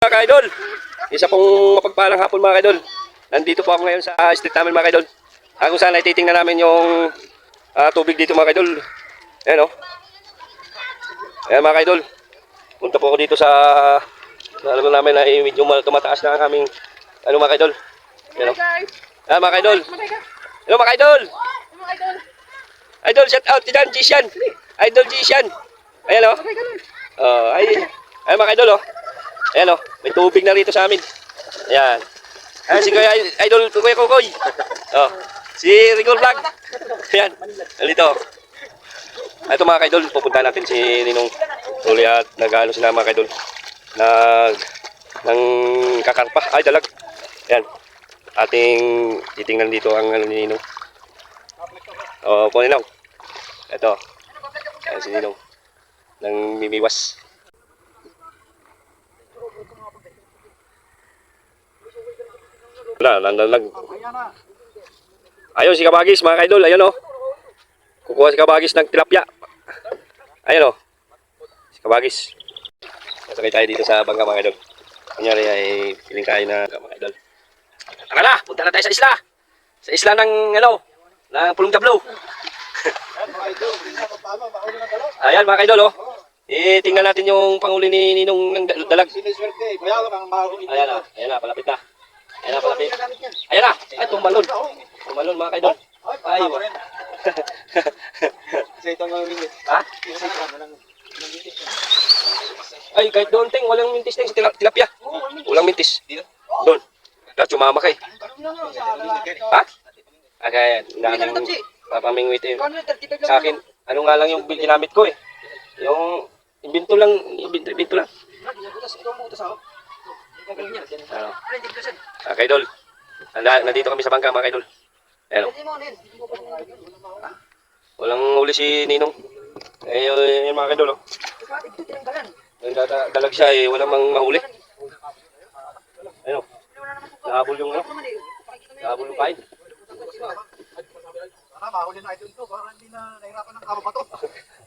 Mga ka-idol, isa pong mapagpalang hapon mga ka-idol. Nandito po ako ngayon sa street namin mga ka-idol. Ah, kung saan ay titingnan namin yung ah, tubig dito mga ka-idol. Ayan o. Ayan mga ka-idol. Punta po ako dito sa alam namin na medyo tumataas na ang aming ano mga ka-idol. Ayan o. Ah, mga ka-idol. Hello mga ka-idol. Idol, shout out dyan, Jishan. Idol Jishan. Ayan o. Oh, ay, ay mga ka-idol o. Ayan o, may tubig na rito sa amin. Ayan. Ayan si Kuya Idol Kuya Kukoy. Oh, si Rigol Vlog. Ayan, dito. Ito mga kaidol, pupunta natin si Ninong Tuli at nag-ano sila mga kaidol. Nag, ng kakarpa, ay dalag. Ayan, ating titingnan dito ang ano ni Ninong. Oh, po Ninong. Ito, ayan si Ninong. Nang mimiwas. Wala, lang. Ayun si Kabagis, mga kaidol, ayun oh. Kukuha si Kabagis ng tilapia. Ayun oh. Si Kabagis. Nasakay tayo dito sa bangka mga kaidol. Kunyari ay piling kain na mga kaidol. Tara na, punta na tayo sa isla. Sa isla ng ano, ng Pulong Tablo. Ayan mga kaidol oh. Eh, tingnan natin yung panguli ni Ninong ng dal- dalag. Ayan na, ayan na, palapit na. Ayan na, ay tumalon. Tumalon mga kaidol. Ay, wa. Sa itong mga limit. ha? Ay, kahit doon, ting, walang mintis, ting, tilapia. Walang mintis. Doon. Dapat sumama kay. Ha? Ah, kaya, daming papamingwit eh. Sa akin, ano nga lang yung bill ginamit ko eh. Yung, imbento lang, imbento, imbento lang. Ano? Ah, kaidol. Nanda, nandito kami sa bangka, mga kaidol. Ayan o. Walang huli si Ninong. Eh, yun, yun mga kaidol, oh. Yung dada- dalag siya, eh, walang mang mahuli. Ayun, oh. Nahabol yung, ano, nahabol yung kain. Sana mahuli na ito ito para hindi na nahirapan ng karo ba to?